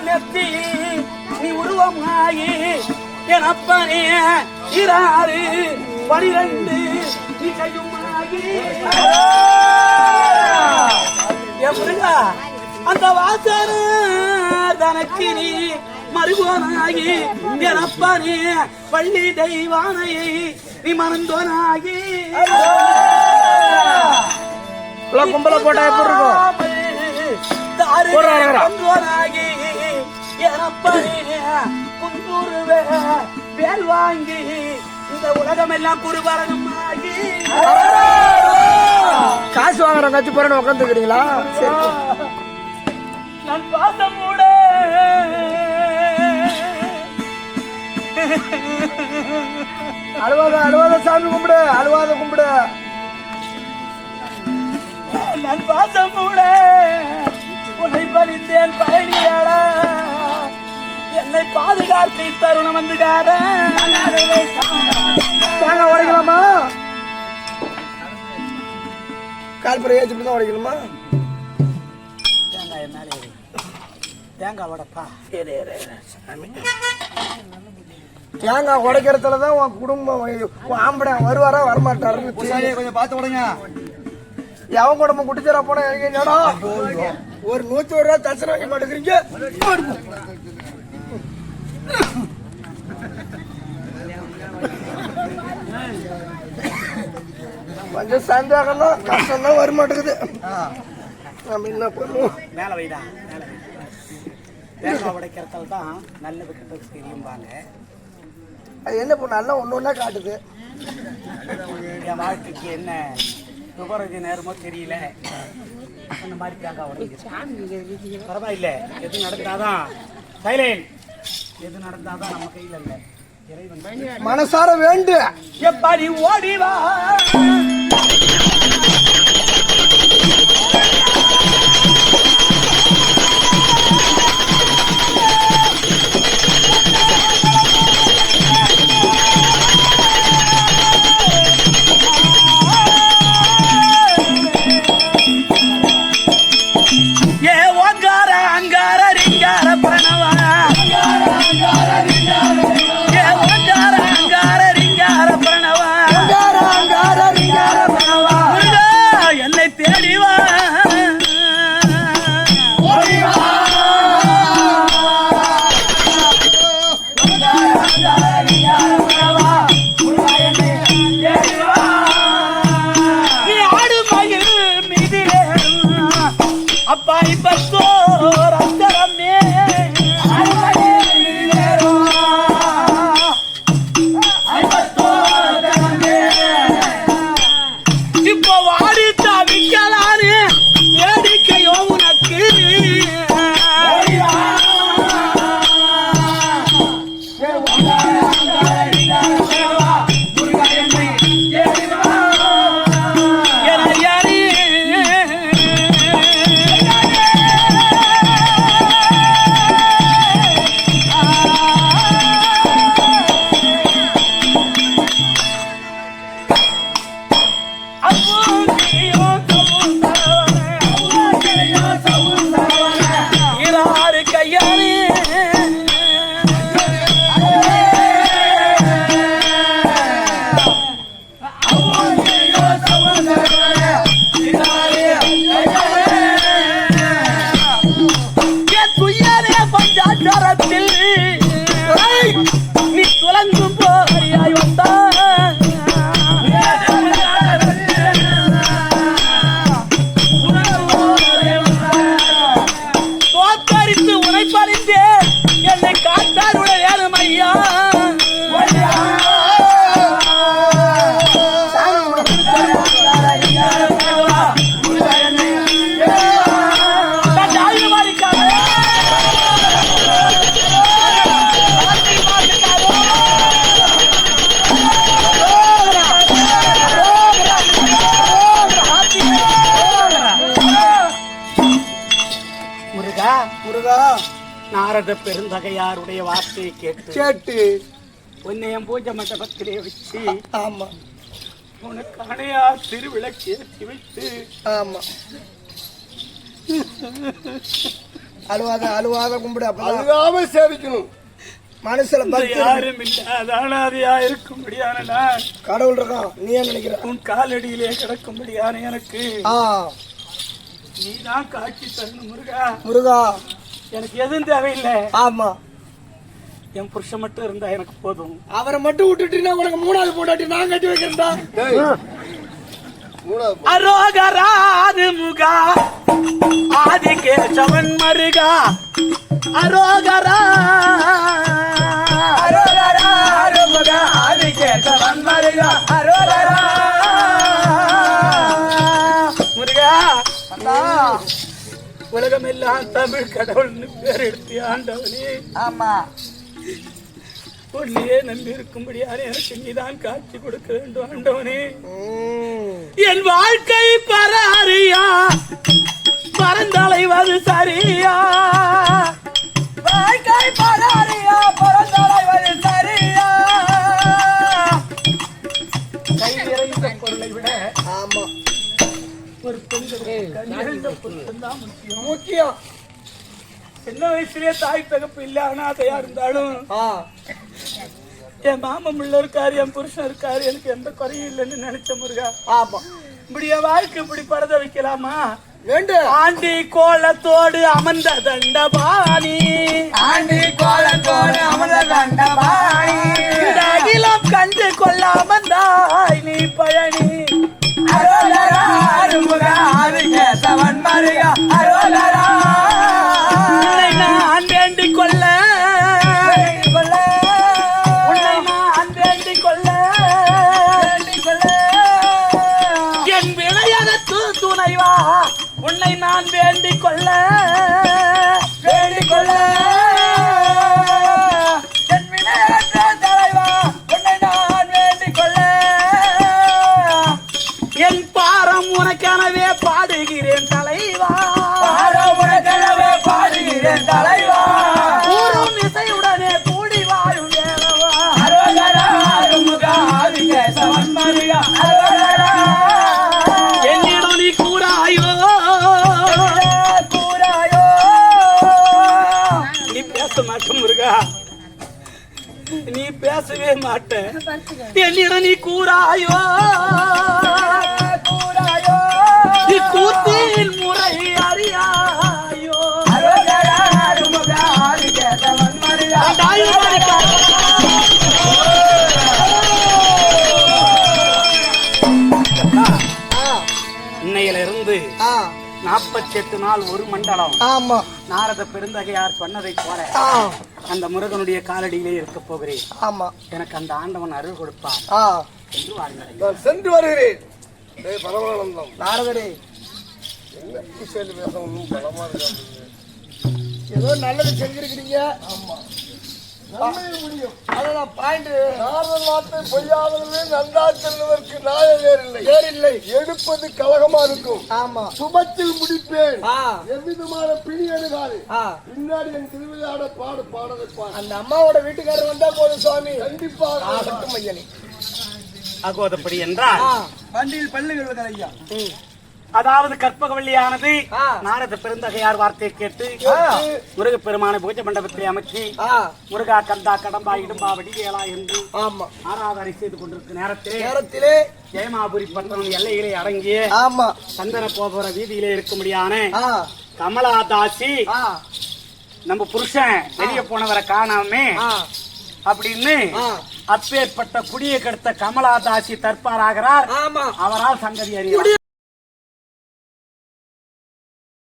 நெத்தி நீ உருவமாகி என் அப்பனே இராறு பனிரெண்டு நீ என் முருகா அந்த வாசன தனக்கு நீ மறுபோனாகி என் அப்பனே பள்ளி தெய்வானையை நீ மறந்தோனாகி கும்பல போட்டா எப்படி இருக்கும்? அப்பனே குந்தூருவே வேல் வாங்கி இந்த உலகம் எல்லாம் குருபரணம் ஆகி காசு வாங்குற கட்சி போறேன்னு உட்காந்துக்கிறீங்களா நான் பாசமூட அழுவாத அழுவாத சாமி கும்பிடு அழுவாத கும்பிடு. நான் பாசமூட உன்னை பலித்தேன் பயணியாடா என்னை பாதுகாத்து தருணம் தேங்காய் உடைக்கலாமா? கால்புரை ஏற்றி தான் உடைக்கணுமா? தேங்காய் மேலே. தேங்காய் உடப்பா. தேங்காய் உடைக்கிறதுல தான் உன் குடும்பம் உன் ஆம்பளை வருவாரா வரமாட்டாருன்னு தெரியும். கொஞ்சம் பார்த்து விடுங்க எவன் குடும்பம் குடிச்சிட போனா ஒரு நூத்தி ஒரு ரூபா தரிசனம் வைக்க மாட்டேங்கிறீங்க கொஞ்சம் சந்தேகம் தான் கஷ்டம் தான் வர மாட்டேங்குது. நம்ம என்ன பண்ணுவோம்? மேலே வைடா. தேங்காய் உடைக்கிறதால தான் நல்லது கெட்டது தெரியும்பாங்க அது என்ன பண்ண நல்லா ஒன்று ஒன்றா காட்டுது. என் வாழ்க்கைக்கு என்ன? சுபரஜ நேரமோ தெரியல. அந்த மாதிரி தேங்காய் உடைக்கிறது. பரவாயில்ல. எது நடந்தாதான் சைலேன் எது நடந்தாதான் நம்ம கையில் இல்லை. இறைவன் மனசார வேண்டு. எப்படி ஓடிவா? நாரத பெருந்தகையாருடைய வார்த்தையை கேட்டு கேட்டு உன்னை என் பூஜை மண்டபத்திலே வச்சு ஆமா. உனக்கு அணையா திருவிளக்கு ஏற்றி வைத்து ஆமா. அழுவாத அழுவாத கும்பிடு அழுகாம சேவிக்கணும். மனசுல பக்தி. யாரும் அனாதையா இருக்கும்படியான நான் கடவுள் இருக்கான் நீ ஏன் நினைக்கிற? உன் காலடியிலே கிடக்கும்படியான எனக்கு ஆ. நீதான் காட்சி தரணும் முருகா. முருகா. எனக்கு எதுவும் தேவையில்லை. ஆமா. என் புருஷன் மட்டும் இருந்தா எனக்கு போதும். அவரை மட்டும் விட்டுட்டீங்கன்னா உனக்கு மூணாவது போட்டாட்டி நான் கட்டி வைக்கிறேன்டா. அரோகராது முகா. ஆதி கேசவன் மருகா. அரோகரா. அரோகராது முகா. ஆதி கேசவன் மருகா. அரோகரா. முருகா உலகமெல்லாம் தமிழ் கடவுள்னு பேர் எடுத்து ஆண்டவனே. ஆமா. உன்னையே நம்பி இருக்கும்படியான எனக்கு நீதான் காட்சி கொடுக்க வேண்டும் ஆண்டவனே. என் வாழ்க்கை பராரியா பரந்தலைவது சரியா? வாழ்க்கை பராரியா பரந்தலைவது முக்கியம். சின்ன வயசுலயே தாய் தகப்பு இல்ல அனாதையா இருந்தாலும் என் மாமன் பிள்ளை இருக்காரு என் புருஷன் இருக்காரு எனக்கு எந்த குறையும் இல்லைன்னு நினைச்ச முருகா. ஆமா. இப்படி என் வாழ்க்கை இப்படி பரத வைக்கலாமா? வேண்டு. ஆண்டி கோலத்தோடு அமர்ந்த தண்டபாணி. ஆண்டி கோலத்தோடு அமர்ந்த தண்டபாணி. அகிலம் கண்டு கொள்ளாமந்தாய் நீ உனக்கு துணைவா உன்னை நான் வேண்டிக் கொள்ள வேண்டிக் கொள்ள. பேச மாட்ட முருகா. நீ பேசவே மாட்ட என்னிடம் நீ கூறாயோ? கூறாயோ? நீ கூத்தின் முறை அறியாயோ? அரோகரா, அருமுகா, ஆதிகேசவன் மருகா, தாயுமானிக்கா. இன்னையில இருந்து ஆ, நாற்பத்தி எட்டு நாள் ஒரு மண்டலம். ஆமா. நாரத பெருந்தகையார் சொன்னதை போல அந்த முருகனுடைய காலடியிலே இருக்க போகிறேன். ஆமா. எனக்கு அந்த ஆண்டவன் அருள் கொடுப்பான் நான் சென்று வருகிறேன். நாரதரே ஏதோ நல்லது செஞ்சிருக்கிறீங்க. ஆமா. முடியும் அதான் பாயிண்ட் நாரத நாட்டை பொய்யாதவர்களே நன்றா செல்வதற்கு நாய வேறில்லை வேறில்லை எடுப்பது கலகமா இருக்கும் ஆமா. சுபத்தில் முடிப்பேன். எவ்விதமான பிணி ஆ. பின்னாடி என் திருவிழாட பாடு பாடலை பாடு அந்த அம்மாவோட வீட்டுக்காரர் வந்தா போதும் சுவாமி. கண்டிப்பாக. ஆகட்டும் ஐயனே. என்றால் வண்டியில் ஐயா. அதாவது கற்பகவல்லியானது. நாரத பெருந்தகையார் வார்த்தையை கேட்டு ஆ. முருகப்பெருமான பூஜை மண்டபத்தை அமைச்சு முருகா கந்தா கடம்பா இடும்பா வடிவேலா என்று ஆராதனை செய்து கொண்டிருக்கும் நேரத்திலே நேரத்திலே ஜெயமாபுரி பட்டணம் எல்லையிலே அடங்கிய ஆமா. சந்தன கோபுர வீதியிலே இருக்கும்படியான கமலா தாசி நம்ம புருஷன் வெளியே போனவரை காணாமே அப்படின்னு. அப்பேற்பட்ட குடியை கெடுத்த கமலா தாசி தற்பாராகிறார். ஆமா. அவரால் சங்கதி அறிய